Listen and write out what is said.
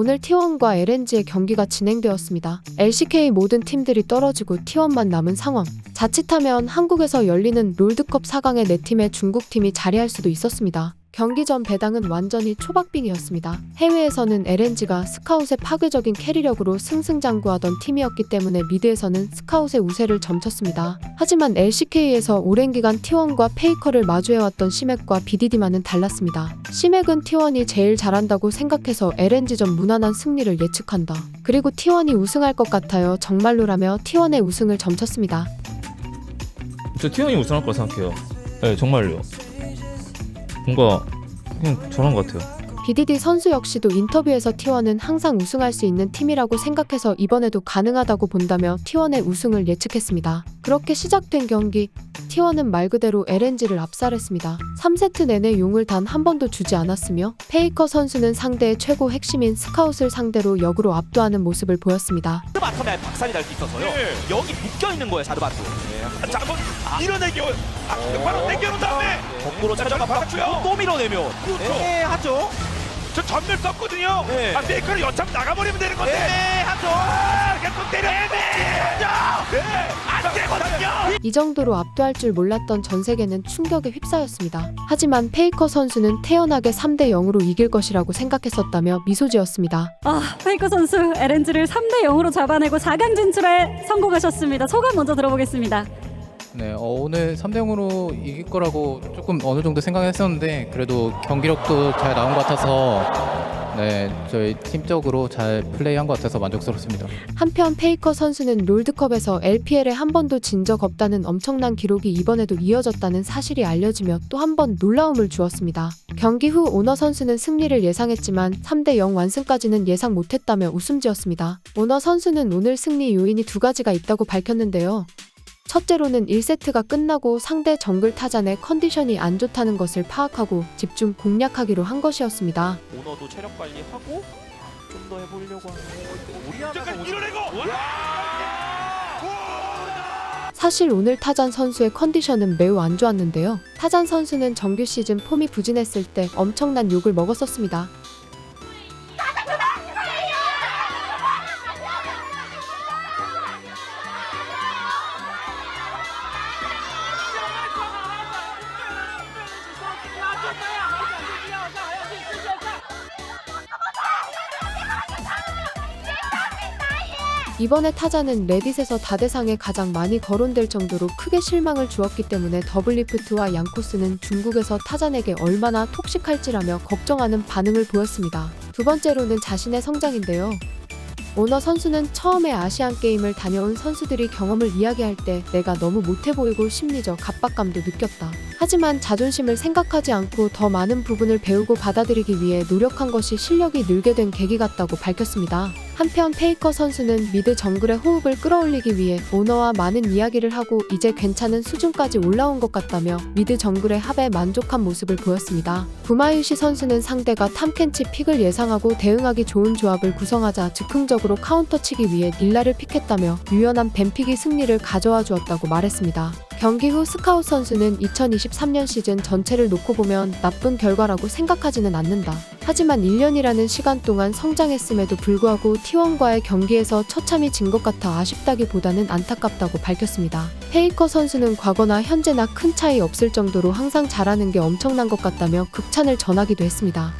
오늘 T1과 LNG의 경기가 진행되었습니다. LCK 모든 팀들이 떨어지고 T1만 남은 상황. 자칫하면 한국에서 열리는 롤드컵 4강에 네 팀의 중국 팀이 자리할 수도 있었습니다. 경기 전 배당은 완전히 초박빙이었습니다. 해외에서는 LNG가 스카웃의 파괴적인 캐리력으로 승승장구하던 팀이었기 때문에 미드에서는 스카웃의 우세를 점쳤습니다. 하지만 LCK에서 오랜 기간 T1과 페이커를 마주해왔던 시맥과 BDD만은 달랐습니다. 시맥은 T1이 제일 잘한다고 생각해서 LNG전 무난한 승리를 예측한다. 그리고 T1이 우승할 것 같아요. 정말로라며 T1의 우승을 점쳤습니다. 저 티원이 우승할 거라 생각해요. 네, 정말요. 뭔가 그냥 저런 것 같아요. BDD 선수 역시도 인터뷰에서 T1은 항상 우승할 수 있는 팀이라고 생각해서 이번에도 가능하다고 본다며 T1의 우승을 예측했습니다. 그렇게 시작된 경기, T1은 말 그대로 LNG를 압살했습니다. 3세트 내내 용을 단 한 번도 주지 않았으며 페이커 선수는 상대의 최고 핵심인 스카웃을 상대로 역으로 압도하는 모습을 보였습니다. 바텀에 박살이 날 수 있어서요. 네. 여기 묶여 있는 거예요, 자르바도. 자, 한번 밀어내기. 아, 바로 당겨놓은 다음에 거꾸로 자, 찾아가. 박고요. 또 밀어내면 그렇죠. 애매하죠. 저 전멸 썼거든요. 네. 아, 메이커를 연참 나가버리면 되는 건데. 애매하죠. 아, 계속 때려. 네, 안 되거든요. 이 정도로 압도할 줄 몰랐던 전 세계는 충격에 휩싸였습니다. 하지만 페이커 선수는 태연하게 3대 0으로 이길 것이라고 생각했었다며 미소 지었습니다. 아, 페이커 선수 LNG를 3대 0으로 잡아내고 4강 진출에 성공하셨습니다. 소감 먼저 들어보겠습니다. 네, 어, 오늘 3대 0으로 이길 거라고 조금 어느 정도 생각했었는데 그래도 경기력도 잘 나온 것 같아서 네, 저희 팀적으로 잘 플레이한 것 같아서 만족스럽습니다. 한편 페이커 선수는 롤드컵에서 LPL에 한 번도 진 적 없다는 엄청난 기록이 이번에도 이어졌다는 사실이 알려지며 또 한 번 놀라움을 주었습니다. 경기 후 오너 선수는 승리를 예상했지만 3대 0 완승까지는 예상 못했다며 웃음 지었습니다. 오너 선수는 오늘 승리 요인이 두 가지가 있다고 밝혔는데요. 첫째로는 1세트가 끝나고 상대 정글 타잔의 컨디션이 안 좋다는 것을 파악하고 집중 공략하기로 한 것이었습니다. 오너도 체력 관리하고 좀 더 해보려고 하는 잠깐 밀어내고. 사실 오늘 타잔 선수의 컨디션은 매우 안 좋았는데요. 타잔 선수는 정규 시즌 폼이 부진했을 때 엄청난 욕을 먹었었습니다. 이번에 타자는 레딧에서 다대상에 가장 많이 거론될 정도로 크게 실망을 주었기 때문에 더블리프트와 양코스는 중국에서 타잔에게 얼마나 톡식할지라며 걱정하는 반응을 보였습니다. 두 번째로는 자신의 성장인데요. 오너 선수는 처음에 아시안 게임을 다녀온 선수들이 경험을 이야기할 때 내가 너무 못해 보이고 심리적 압박감도 느꼈다. 하지만 자존심을 생각하지 않고 더 많은 부분을 배우고 받아들이기 위해 노력한 것이 실력이 늘게 된 계기 같다고 밝혔습니다. 한편 페이커 선수는 미드 정글의 호흡을 끌어올리기 위해 오너와 많은 이야기를 하고 이제 괜찮은 수준까지 올라온 것 같다며 미드 정글의 합에 만족한 모습을 보였습니다. 구마유시 선수는 상대가 탐켄치 픽을 예상하고 대응하기 좋은 조합을 구성하자 즉흥적으로 카운터 치기 위해 닐라를 픽했다며 유연한 뱀픽이 승리를 가져와 주었다고 말했습니다. 경기 후 스카웃 선수는 2023년 시즌 전체를 놓고 보면 나쁜 결과라고 생각하지는 않는다. 하지만 1년이라는 시간 동안 성장했음에도 불구하고 T1과의 경기에서 처참히 진 것 같아 아쉽다기보다는 안타깝다고 밝혔습니다. 페이커 선수는 과거나 현재나 큰 차이 없을 정도로 항상 잘하는 게 엄청난 것 같다며 극찬을 전하기도 했습니다.